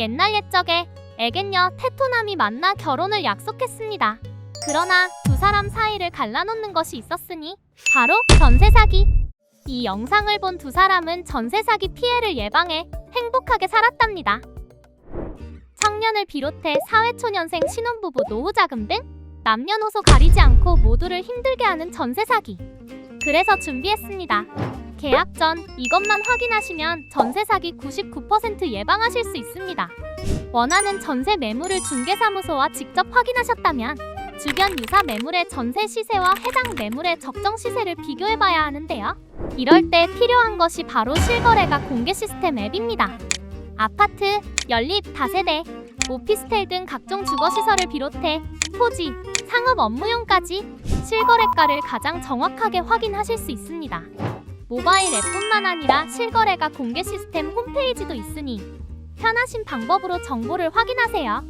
옛날 옛적에 애견녀 테토남이 만나 결혼을 약속했습니다. 그러나 두 사람 사이를 갈라놓는 것이 있었으니 바로 전세 사기. 이 영상을 본 두 사람은 전세 사기 피해를 예방해 행복하게 살았답니다. 청년을 비롯해 사회초년생 신혼부부 노후자금 등 남녀노소 가리지 않고 모두를 힘들게 하는 전세 사기. 그래서 준비했습니다. 계약 전 이것만 확인하시면 전세 사기 99% 예방하실 수 있습니다. 원하는 전세 매물을 중개사무소와 직접 확인하셨다면 주변 유사 매물의 전세 시세와 해당 매물의 적정 시세를 비교해봐야 하는데요. 이럴 때 필요한 것이 바로 실거래가 공개 시스템 앱입니다. 아파트, 연립, 다세대, 오피스텔 등 각종 주거시설을 비롯해 토지, 상업 업무용까지 실거래가를 가장 정확하게 확인하실 수 있습니다. 모바일 앱뿐만 아니라 실거래가 공개 시스템 홈페이지도 있으니 편하신 방법으로 정보를 확인하세요.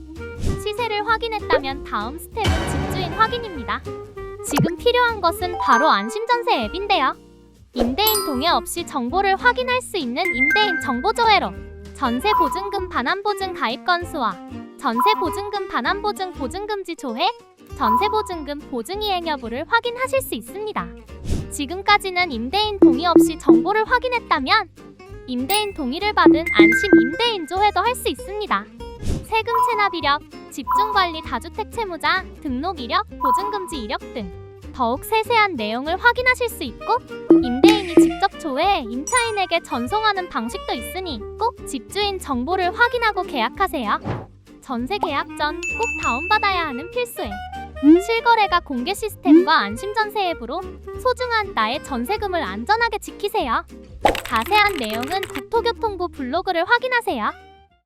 시세를 확인했다면 다음 스텝은 집주인 확인입니다. 지금 필요한 것은 바로 안심전세 앱인데요. 임대인 동의 없이 정보를 확인할 수 있는 임대인 정보조회로 전세 보증금 반환 보증 가입 건수와 전세 보증금 반환 보증 보증금지 조회, 전세 보증금 보증 이행 여부를 확인하실 수 있습니다. 지금까지는 임대인 동의 없이 정보를 확인했다면 임대인 동의를 받은 안심 임대인 조회도 할 수 있습니다. 세금 체납 이력, 집중 관리 다주택 채무자, 등록 이력, 보증금지 이력 등 더욱 세세한 내용을 확인하실 수 있고 임대인이 직접 조회해 임차인에게 전송하는 방식도 있으니 꼭 집주인 정보를 확인하고 계약하세요. 전세 계약 전 꼭 다운받아야 하는 필수 앱. 실거래가 공개 시스템과 안심전세 앱으로 소중한 나의 전세금을 안전하게 지키세요. 자세한 내용은 국토교통부 블로그를 확인하세요.